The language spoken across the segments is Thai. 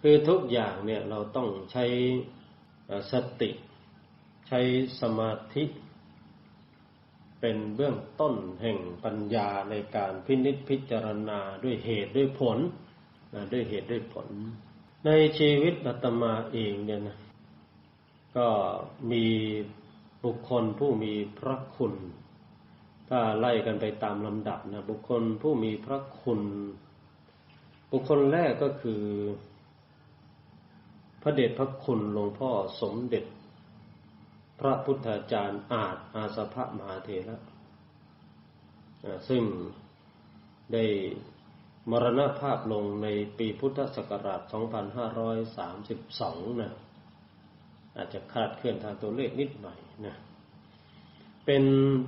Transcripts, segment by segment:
คือทุกอย่างเนี่ยเราต้องใช้สติ ใช้สมาธิ เป็นเบื้องต้นแห่งปัญญาในการพินิจพิจารณาด้วยเหตุด้วยผลด้วยเหตุด้วยผล ในชีวิตอาตมาเองเนี่ยนะก็มีบุคคลผู้มีพระคุณ ถ้าไล่กันไปตามลำดับนะบุคคลผู้มีพระคุณ บุคคลแรกก็คือ พระเดชพระคุณหลวงพ่อสมเด็จ พระพุทธาจารย์อาจอาสภะมหาเถระซึ่งได้มรณภาพลงในปีพุทธศักราช 2532 นะ อาจจะคาดเคลื่อนทางตัวเลขนิดหน่อยนะ เป็น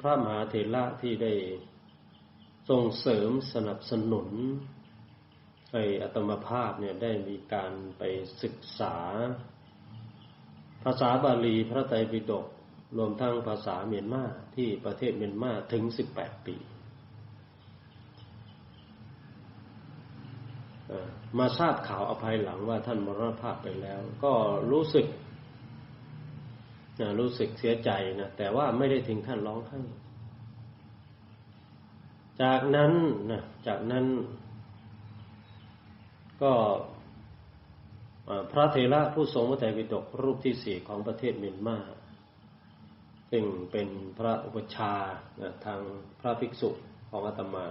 พระมหาเถระที่ได้ส่งเสริมสนับสนุน ให้อัตมภาพเนี่ยได้มีการไปศึกษา ภาษาบาลีพระไตรปิฎกรวมทั้งภาษาเมียนมาที่ประเทศเมียนมาถึง18ปี มาทราบข่าวอภัยหลังว่าท่านมรณภาพไปแล้ว ก็รู้สึกนะรู้สึกเสียใจนะแต่ว่าไม่ได้ถึงขั้นร้องไห้จากนั้นนะจากนั้น ก็พระเทระผู้ทรงพระไตรปิฎกรูปที่สี่ของประเทศเมียนมาซึ่งเป็นพระอุปชาทางพระภิกษุของอาตมา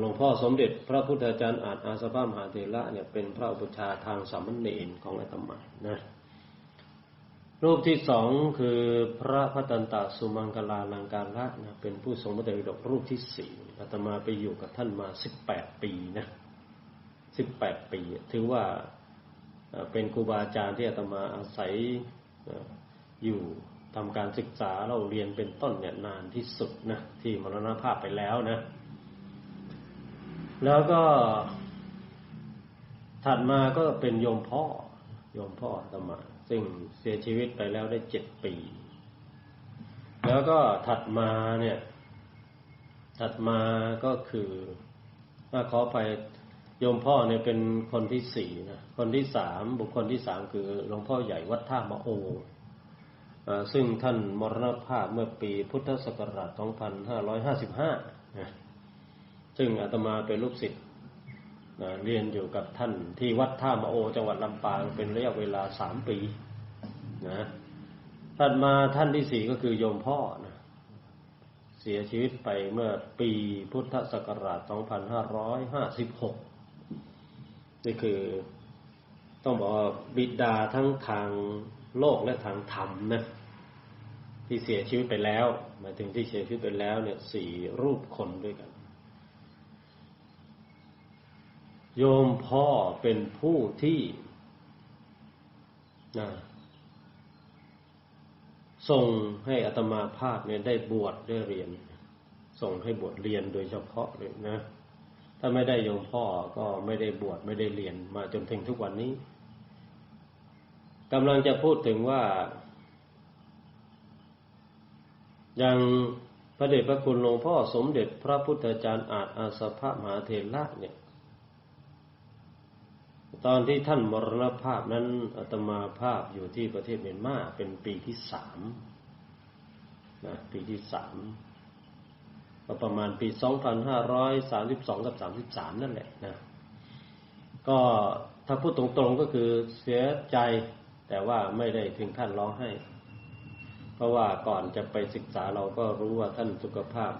หลวงพ่อสมเด็จพระพุทธอาจารย์อาจอาสภามหาเถระเนี่ยเป็นพระอุปชาทางสามเณรของอาตมานะรูปที่สองคือพระพัตันตสุมังกลาลังการละนะเป็นผู้ทรงพระเดชดกรูปที่สี่อาตมาไปอยู่กับท่านมาสิบแปดปีนะ สิบแปดปี ถือว่าเป็นครูบาอาจารย์ที่อาตมาอาศัยอยู่ทำการศึกษาเราเรียนเป็นต้นเนี่ยนานที่สุดนะที่มรณภาพไปแล้วนะ แล้วก็ ถัดมาก็เป็นโยมพ่อ โยมพ่ออาตมา ซึ่งเสียชีวิตไปแล้วได้เจ็ดปี แล้วก็ถัดมาเนี่ย ถัดมาก็คือถ้าขอไป ยมพ่อเนี่ยเป็นคนที่สี่นะคนที่สามบุคคลที่สามคือหลวงพ่อใหญ่วัดท่ามะโอซึ่งท่านมรณภาพเมื่อปีพุทธศักราช 2555นะซึ่งอาตมาเป็นลูกศิษย์เรียนอยู่กับท่านที่วัดท่ามะโอ จังหวัดลำปางเป็นระยะเวลาสามปีนะถัดมาท่านที่สี่ก็คือโยมพ่อนะเสียชีวิตไปเมื่อปีพุทธศักราช 2556 นี่คือต้องบอกว่าบิดาทั้งทางโลกและทางธรรมนะที่เสียชีวิตไปแล้วหมายถึงที่เสียชีวิตไปแล้วเนี่ยสี่รูปคนด้วยกัน โยมพ่อเป็นผู้ที่นะส่งให้อัตมาภาพเนี่ยได้บวชได้เรียน ส่งให้บวชเรียนโดยเฉพาะเลยนะ ถ้าไม่ได้โยมพ่อก็ไม่ได้บวชไม่ได้เรียนมาจนถึงทุกวันนี้กำลังจะพูดถึงว่าอย่างพระเดชพระคุณหลวงพ่อสมเด็จพระพุทธจารย์อาจอาสภะมหาเถระเนี่ย ตอนที่ท่านมรณภาพนั้นอาตมาภาพอยู่ที่ประเทศเมียนมาเป็นปีที่สามนะปีที่สาม ก็ประมาณปีสองพันห้าร้อยสามสิบสองกับสามสิบสามนั่นแหละนะ ก็ถ้าพูดตรงๆก็คือเสียใจแต่ว่าไม่ได้ถึงขั้นร้องไห้ เพราะว่าก่อนจะไปศึกษาเราก็รู้ว่าท่านสุขภาพ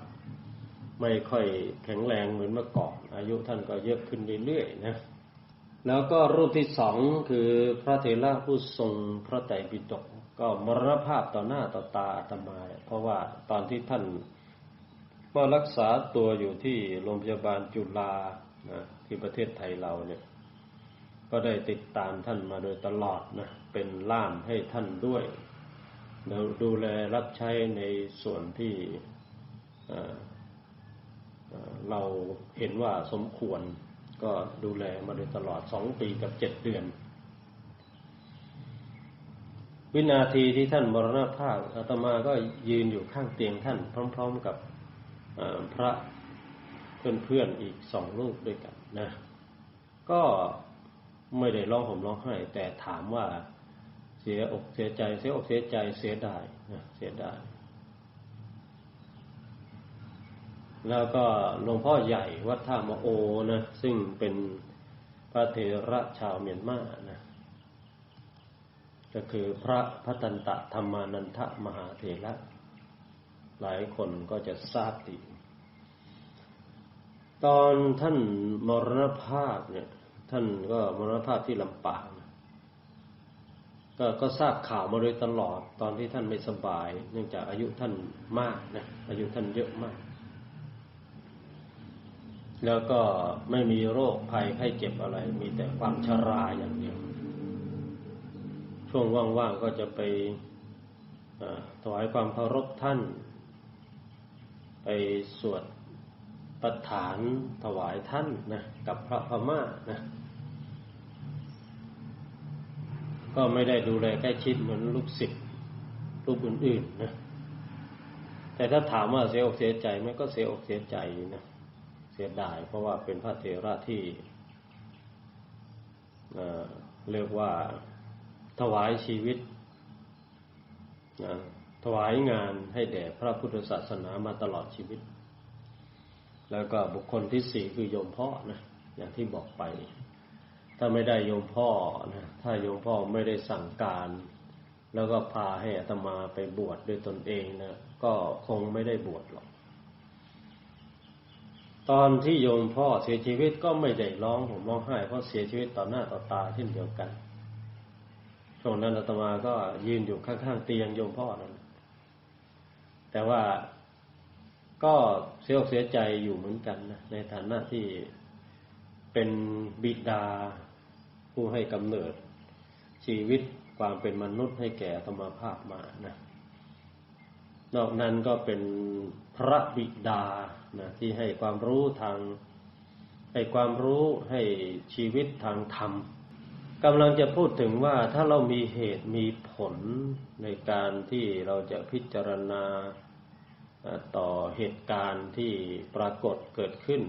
ไม่ค่อยแข็งแรงเหมือนเมื่อก่อน อายุท่านก็เยอะขึ้นเรื่อยๆนะ แล้วก็รูปที่สองคือพระเถระผู้ทรงพระไตรปิฎกก็มรณภาพต่อหน้าต่อตาอาตมา เพราะว่าตอนที่ท่าน มารักษาตัวอยู่ที่โรงพยาบาลจุฬานะที่ประเทศไทยเราเนี่ย ก็ได้ติดตามท่านมาโดยตลอดนะเป็นล่ามให้ท่านด้วยแล้วดูแลรับใช้ในส่วนที่เราเห็นว่าสมควร ก็ดูแลมาโดยตลอดสองปีกับเจ็ดเดือน วินาทีที่ท่านมรณภาพอาตมาก็ยืนอยู่ข้างเตียงท่าน พร้อม ๆ กับ พระเพื่อนๆอีกสองลูกด้วยกันนะ ก็ไม่ได้ร้องห่มร้องไห้ แต่ถามว่าเสียอกเสียใจ เสียอกเสียใจเสียดายนะเสียดาย แล้วก็หลวงพ่อใหญ่วัดท่ามโอนะ ซึ่งเป็นพระเถระชาวเมียนมานะก็คือพระพัตันตะธรรมานันทมหาเถระ หลายคนก็จะทราบดี ตอนท่านมรณภาพเนี่ย ท่านก็มรณภาพที่ลำปางก็ก็ทราบข่าวมาโดยตลอดตอนที่ท่านไม่สบาย เนื่องจากอายุท่านมากนะอายุท่านเยอะมาก แล้วก็ไม่มีโรคภัยไข้เจ็บอะไร มีแต่ความชราอย่างเดียว ช่วงว่างๆก็จะไปถวายความเคารพท่าน ไปสวดประฐานถวายท่านนะกับพระพม่านะก็ไม่ได้ดูแลใกล้ชิดเหมือนลูกศิษย์ลูกอื่นๆนะแต่ถ้าถามว่าเสียอกเสียใจไหมก็เสียอกเสียใจนะเสียดายเพราะว่าเป็นพระเถระที่เรียกว่าถวายชีวิตนะ ถวายงานให้แด่พระพุทธศาสนามาตลอดชีวิต แล้วก็บุคคลที่สี่คือโยมพ่อนะอย่างที่บอกไป ถ้าไม่ได้โยมพ่อนะถ้าโยมพ่อไม่ได้สั่งการ แล้วก็พาให้อาตมาไปบวชด้วยตนเองนะก็คงไม่ได้บวชหรอกตอนที่โยมพ่อเสียชีวิตก็ไม่ได้ร้องผมร้องไห้เพราะเสียชีวิตต่อหน้าต่อตาเช่นเดียวกันช่วงนั้นอาตมาก็ยืนอยู่ข้างๆเตียงโยมพ่อนั้น แต่ว่าก็เสียอกเสียใจอยู่เหมือนกันนะในฐานะที่เป็นบิดาผู้ให้กำเนิด ชีวิตความเป็นมนุษย์ให้แก่ธรรมภาพมานะนอกนั้นก็เป็นพระบิดานะที่ให้ความรู้ทางให้ความรู้ให้ชีวิตทางธรรม กำลังจะพูดถึงว่าถ้าเรามีเหตุมีผลในการที่เราจะพิจารณาต่อเหตุการณ์ที่ปรากฏเกิดขึ้น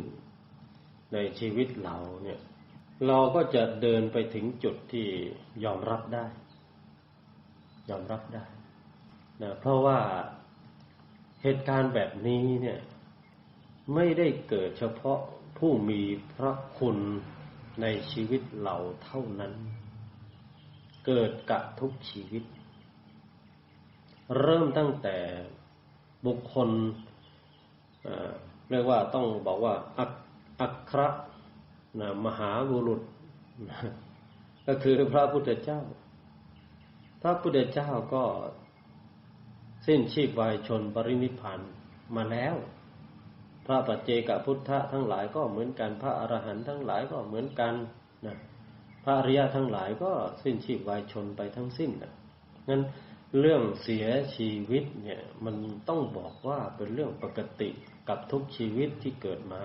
ในชีวิตเราเนี่ย เราก็จะเดินไปถึงจุดที่ยอมรับได้ ยอมรับได้นะเพราะว่าเหตุการณ์แบบนี้เนี่ย ไม่ได้เกิดเฉพาะผู้มีพระคุณ ในชีวิตเราเท่านั้น เกิดกับทุกชีวิต เริ่มตั้งแต่บุคคลเรียกว่าต้องบอกว่าอัอัครนะมหาบุรุษ ก็คือพระพุทธเจ้า พระพุทธเจ้าก็สิ้นชีพวายชนปรินิพานมาแล้ว พระปัจเจกพุทธะทั้งหลายก็เหมือนกัน พระอรหันต์ทั้งหลายก็เหมือนกันนะพระอริยะทั้งหลายก็สิ้นชีพวายชนไปทั้งสิ้นนะงั้นเรื่องเสียชีวิตเนี่ยมันต้องบอกว่าเป็นเรื่องปกติกับทุกชีวิตที่เกิดมา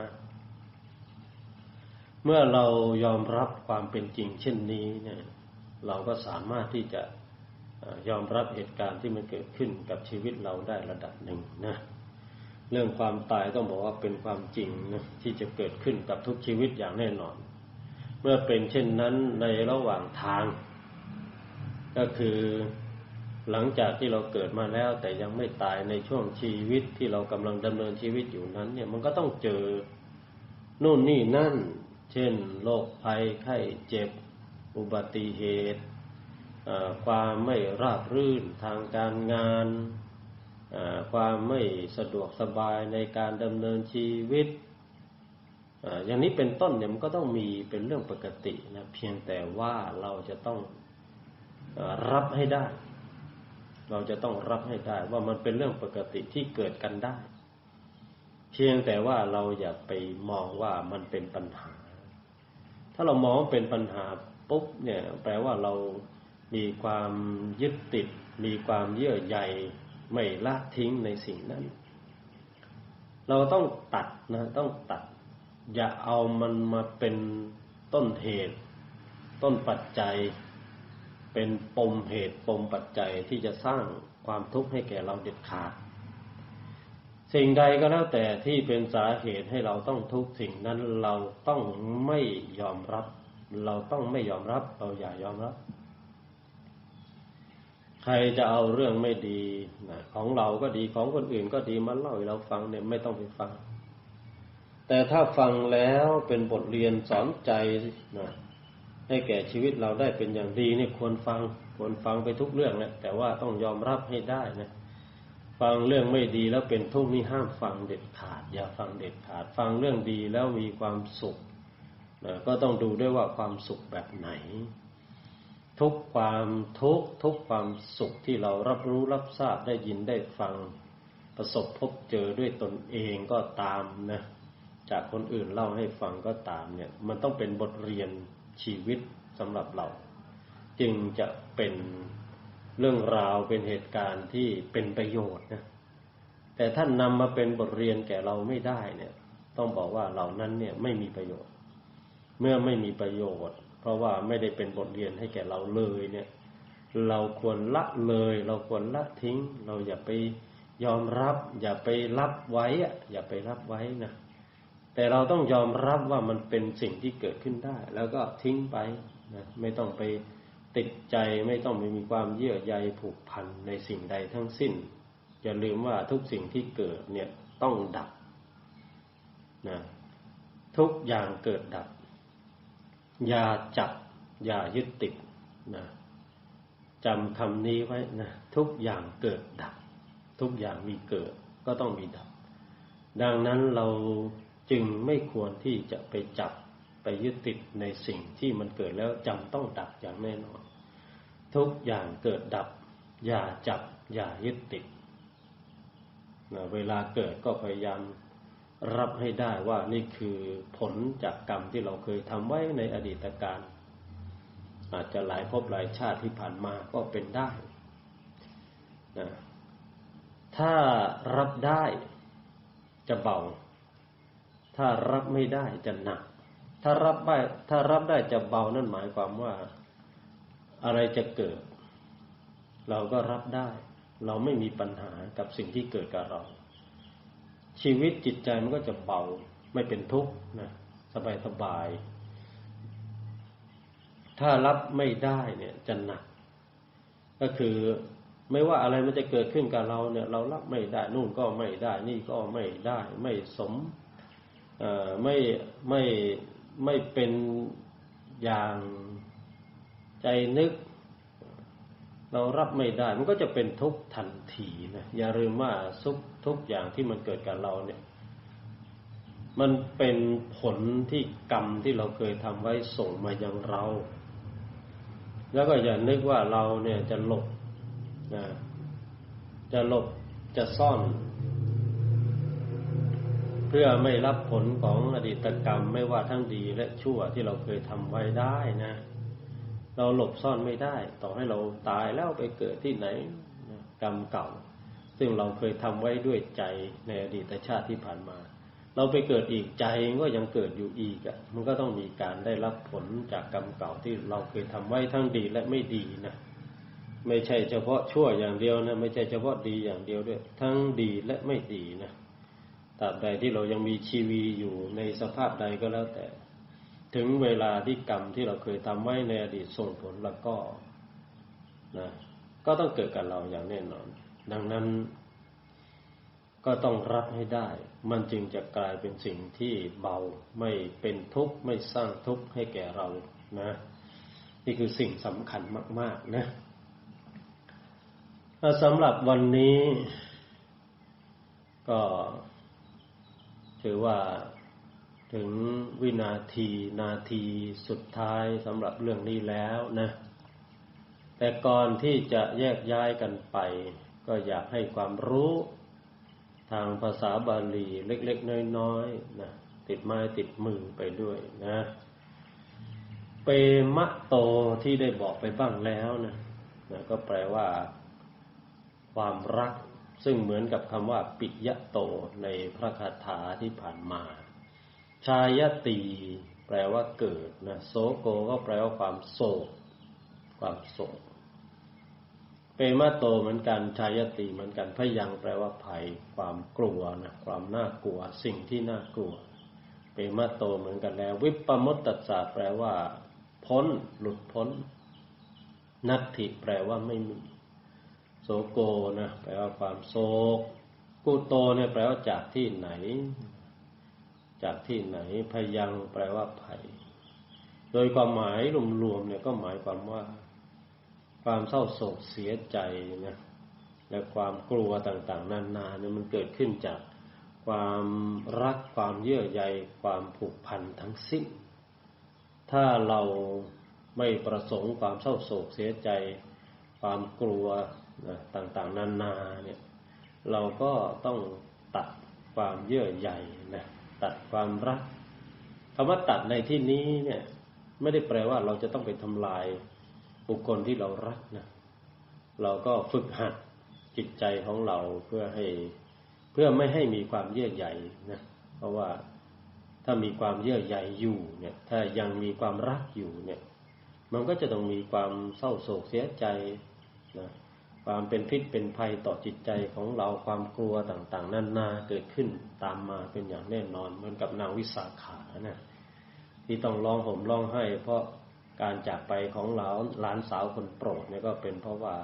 เมื่อเรายอมรับความเป็นจริงเช่นนี้เนี่ย เราก็สามารถที่จะยอมรับเหตุการณ์ที่มันเกิดขึ้นกับชีวิตเราได้ระดับหนึ่งนะ เรื่องความตายต้องบอกว่าเป็นความจริงนะที่จะเกิดขึ้นกับทุกชีวิตอย่างแน่นอน เมื่อเป็นเช่นนั้นในระหว่างทาง ก็คือหลังจากที่เราเกิดมาแล้ว แต่ยังไม่ตายในช่วงชีวิตที่เรากำลังดำเนินชีวิตอยู่นั้น เนี่ยมันก็ต้องเจอนู่นนี่นั่น เช่นโรคภัยไข้เจ็บ อุบัติเหตุความไม่ราบรื่นทางการงาน ความไม่สะดวกสบายในการดำเนินชีวิตอย่างนี้เป็นต้นเนี่ยมันก็ต้องมีเป็นเรื่องปกตินะเพียงแต่ว่าเราจะต้องรับให้ได้ เราจะต้องรับให้ได้ ว่ามันเป็นเรื่องปกติที่เกิดกันได้ เพียงแต่ว่าเราอย่าไปมองว่ามันเป็นปัญหา ถ้าเรามองเป็นปัญหาปุ๊บเนี่ย แปลว่าเรามีความยึดติด มีความเยื่อใย ไม่ละทิ้งในสิ่งนั้น เราต้องตัดนะต้องตัด อย่าเอามันมาเป็นต้นเหตุ ต้นปัจจัย เป็นปมเหตุปมปัจจัยที่จะสร้างความทุกข์ให้แก่เราเด็ดขาด สิ่งใดก็แล้วแต่ที่เป็นสาเหตุให้เราต้องทุกข์สิ่งนั้นเราต้องไม่ยอมรับ เราต้องไม่ยอมรับ เราอย่ายอมรับ ใครจะเอาเรื่องไม่ดีนะของเราก็ดีของคนอื่นก็ดีมาเล่าให้เราฟังเนี่ยไม่ต้องไปฟัง แต่ถ้าฟังแล้วเป็นบทเรียนสอนใจนะให้แก่ชีวิตเราได้เป็นอย่างดีเนี่ยควรฟังควรฟังไปทุกเรื่องแหละแต่ว่าต้องยอมรับให้ได้นะฟังเรื่องไม่ดีแล้วเป็นทุกข์นี่ห้ามฟังเด็ดขาด อย่าฟังเด็ดขาด ฟังเรื่องดีแล้วมีความสุขนะก็ต้องดูด้วยว่าความสุขแบบไหน ทุกความทุกทุกความสุขที่เรารับรู้รับทราบได้ยินได้ฟังประสบพบเจอด้วยตนเองก็ตามนะจากคนอื่นเล่าให้ฟังก็ตามเนี่ย มันต้องเป็นบทเรียนชีวิตสำหรับเรา จึงจะเป็นเรื่องราวเป็นเหตุการณ์ที่เป็นประโยชน์นะแต่ท่านนำมาเป็นบทเรียนแก่เราไม่ได้เนี่ย ต้องบอกว่าเหล่านั้นเนี่ยไม่มีประโยชน์ เมื่อไม่มีประโยชน์ เพราะว่าไม่ได้เป็นบทเรียนให้แก่เราเลยเนี่ย เราควรละเลย เราควรละทิ้ง เราอย่าไปยอมรับ อย่าไปรับไว้อะอย่าไปรับไว้นะแต่เราต้องยอมรับว่ามันเป็นสิ่งที่เกิดขึ้นได้ แล้วก็ทิ้งไปนะไม่ต้องไปติดใจไม่ต้องไปมีความเยื่อใยผูกพันในสิ่งใดทั้งสิ้น อย่าลืมว่าทุกสิ่งที่เกิดเนี่ยต้องดับนะทุกอย่างเกิดดับ อย่าจับ อย่ายึดติดนะจำคำนี้ไว้นะ ทุกอย่างเกิดดับ ทุกอย่างมีเกิดก็ต้องมีดับ ดังนั้นเราจึงไม่ควรที่จะไปจับไปยึดติดในสิ่งที่มันเกิดแล้วจำต้องดับอย่างแน่นอน ทุกอย่างเกิดดับ อย่าจับ อย่ายึดติดนะเวลาเกิดก็พยายาม รับให้ได้ว่านี่คือผลจากกรรมที่เราเคยทำไว้ในอดีตการ อาจจะหลายภพหลายชาติที่ผ่านมาก็เป็นได้นะถ้ารับได้จะเบา ถ้ารับไม่ได้จะหนัก ถ้ารับได้ถ้ารับได้จะเบานั่นหมายความว่าอะไรจะเกิด เราก็รับได้ เราไม่มีปัญหากับสิ่งที่เกิดกับเรา ชีวิตจิตใจมันก็จะเบาไม่เป็นทุกข์นะสบายสบาย ถ้ารับไม่ได้เนี่ยจะหนัก ก็คือไม่ว่าอะไรมันจะเกิดขึ้นกับเราเนี่ย เรารับไม่ได้ นู่นก็ไม่ได้ นี่ก็ไม่ได้ ไม่สมไม่ไม่ไม่เป็นอย่างใจนึก เรารับไม่ได้ มันก็จะเป็นทุกข์ทันทีนะอย่าลืมว่าทุก ทุกอย่างที่มันเกิดกับเราเนี่ย มันเป็นผลที่กรรมที่เราเคยทำไว้ส่งมายังเรา แล้วก็อย่านึกว่าเราเนี่ยจะหลบนะจะหลบจะซ่อน เพื่อไม่รับผลของอดีตกรรมไม่ว่าทั้งดีและชั่วที่เราเคยทำไว้ได้นะ เราหลบซ่อนไม่ได้ ต่อให้เราตายแล้วไปเกิดที่ไหนกรรมเก่า ซึ่งเราเคยทำไว้ด้วยใจในอดีตชาติที่ผ่านมา เราไปเกิดอีกใจก็ยังเกิดอยู่อีกอะมันก็ต้องมีการได้รับผลจากกรรมเก่าที่เราเคยทำไว้ทั้งดีและไม่ดีนะไม่ใช่เฉพาะชั่วอย่างเดียวนะไม่ใช่เฉพาะดีอย่างเดียวด้วย ทั้งดีและไม่ดีนะตราบใดที่เรายังมีชีวีอยู่ในสภาพใดก็แล้วแต่ ถึงเวลาที่กรรมที่เราเคยทำไว้ในอดีตส่งผลแล้วก็นะก็ต้องเกิดกับเราอย่างแน่นอน ดังนั้นก็ต้องรับให้ได้ มันจึงจะกลายเป็นสิ่งที่เบาไม่เป็นทุกข์ไม่สร้างทุกข์ให้แก่เรานะ นี่คือสิ่งสำคัญมาก ๆ นะสำหรับวันนี้ ก็ถือว่าถึงวินาทีนาทีสุดท้ายสำหรับเรื่องนี้แล้วนะ แต่ก่อนที่จะแยกย้ายกันไป ก็อยากให้ความรู้ทางภาษาบาลีเล็ก ๆ น้อยๆนะติดไม้ติดมือไปด้วยนะ เปมะโตที่ได้บอกไปบ้างแล้วนะนะก็แปลว่า ความรัก ซึ่งเหมือนกับคำว่า ปิยะโตในพระคาถาที่ผ่านมา ชายตีแปลว่าเกิดนะโสโกก็แปลว่าความโศก ความโศก เปมาโตเหมือนกันชายตีเหมือนกันพยังแปลว่าภัย ความกลัวนะความน่ากลัว สิ่งที่น่ากลัวเปมาโตเหมือนกันแล้ว วิปปมุตตสะแปลว่า พ้น หลุดพ้น นัตถิแปลว่าไม่มีโสโกนะแปลว่าความโศกกุโตเนี่ยแปลว่าจากที่ไหน จากที่ไหนพยังแปลว่าภัย โดยความหมายรวมๆเนี่ยก็หมายความว่า ความเศร้าโศกเสียใจนะและความกลัวต่างๆ นานาเนี่ยมันเกิดขึ้นจากความรักความเยื่อใยความผูกพันทั้งสิ้น ถ้าเราไม่ประสงค์ความเศร้าโศกเสียใจ ความกลัวนะต่างๆ นานาเนี่ย เราก็ต้องตัดความเยื่อใยนะตัดความรักคำว่าตัดในที่นี้เนี่ย ไม่ได้แปลว่าเราจะต้องไปทำลาย บุคคลที่เรารักนะเราก็ฝึกหัดจิตใจของเราเพื่อให้เพื่อไม่ให้มีความเยื่อใยนะเพราะว่าถ้ามีความเยื่อใยอยู่เนี่ย ถ้ายังมีความรักอยู่เนี่ย มันก็จะต้องมีความเศร้าโศกเสียใจนะความเป็นพิษเป็นภัยต่อจิตใจของเราความกลัวต่าง ๆนั่นนาเกิดขึ้นตามมาเป็นอย่างแน่นอนเหมือนกับนางวิสาขานะที่ต้องร้องห่มร้องไห้ เพราะ การจากไปของเราหลานสาวคนโปรดเนี่ยก็เป็นเพราะว่า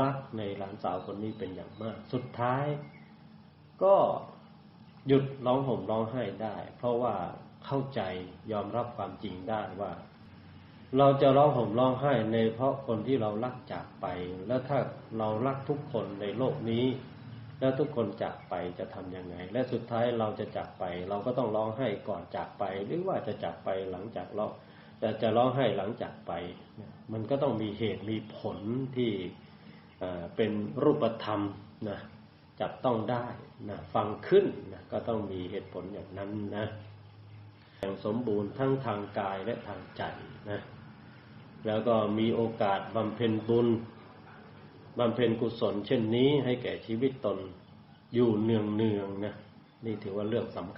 รักในหลานสาวคนนี้เป็นอย่างมาก สุดท้าย ก็หยุดร้องห่มร้องไห้ได้ เพราะว่าเข้าใจยอมรับความจริงได้ว่า เราจะร้องห่มร้องไห้ในเพราะคนที่เรารักจากไป แล้วถ้าเรารักทุกคนในโลกนี้ แล้วทุกคนจากไปจะทำยังไง และสุดท้ายเราจะจากไป เราก็ต้องร้องไห้ก่อนจากไป หรือว่าจะจากไปหลังจากเรา แต่จะร้องไห้หลังจากไป มันก็ต้องมีเหตุมีผลที่เป็นรูปธรรมนะจับต้องได้นะฟังขึ้นนะก็ต้องมีเหตุผลอย่างนั้นนะอย่างสมบูรณ์ทั้งทางกายและทางใจนะแล้วก็มีโอกาสบำเพ็ญบุญบำเพ็ญกุศล เช่นนี้ให้แก่ชีวิตตนอยู่เนืองเนืองนะนี่ถือว่าเรื่องสำคัญ